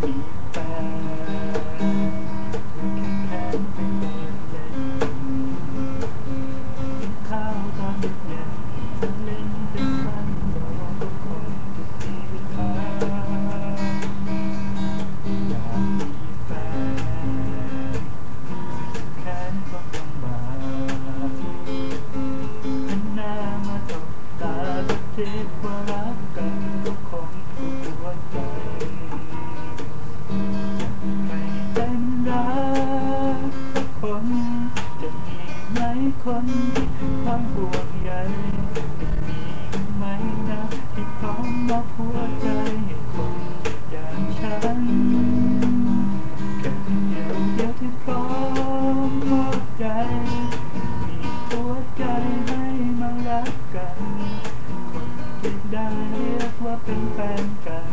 Thank. ความห่วงใยจะมีไหมนะที่พร้อมมอบหัวใจให้คนอย่างฉันแค่คนเดียวเดียวที่พร้อมมอบใจมีหัวใจให้มารักกัน คนที่ได้เรียกว่าเป็นแฟนกัน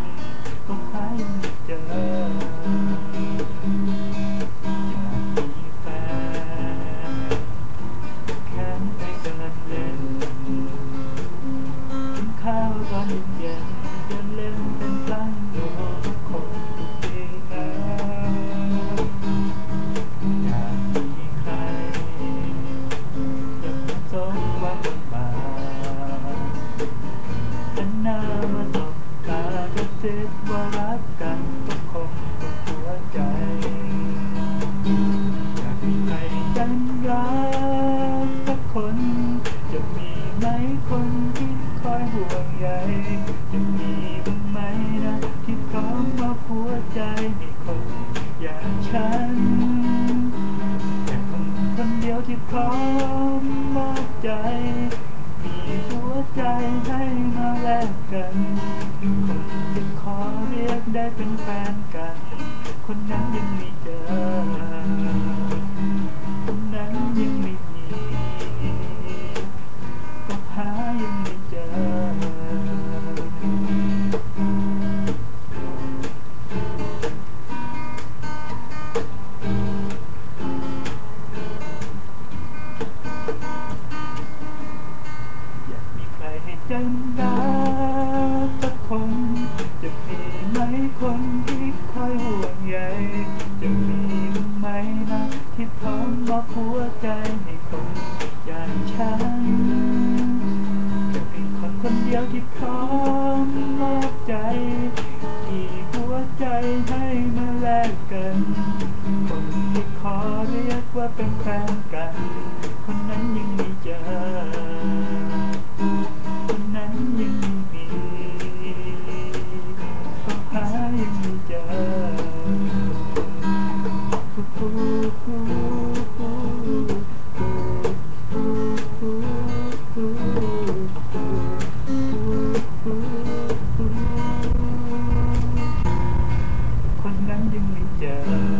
ห่วงใยจะมีบ้างไหมนะที่พร้อมมาหัวใจให้คนอย่างฉันแค่คนคนเดียวที่พร้อมมอบใจ มีหัวใจให้มาแลกกันคนที่ขอเรียกได้เป็นแฟนกัน คนนั้นยังไม่เจอ รให้ใจรักสักคน จะมีไหมคนที่คอยห่วงใยจะมีบ้างไหมนะที่พร้อมมอบหัวใจให้คนอย่างฉันจะเป็นคนคนเดียวที่พร้อมมอบใจที่หัวใจให้มาแลกกัน คนที่ขอเรียกว่าเป็นแฟน Yeah.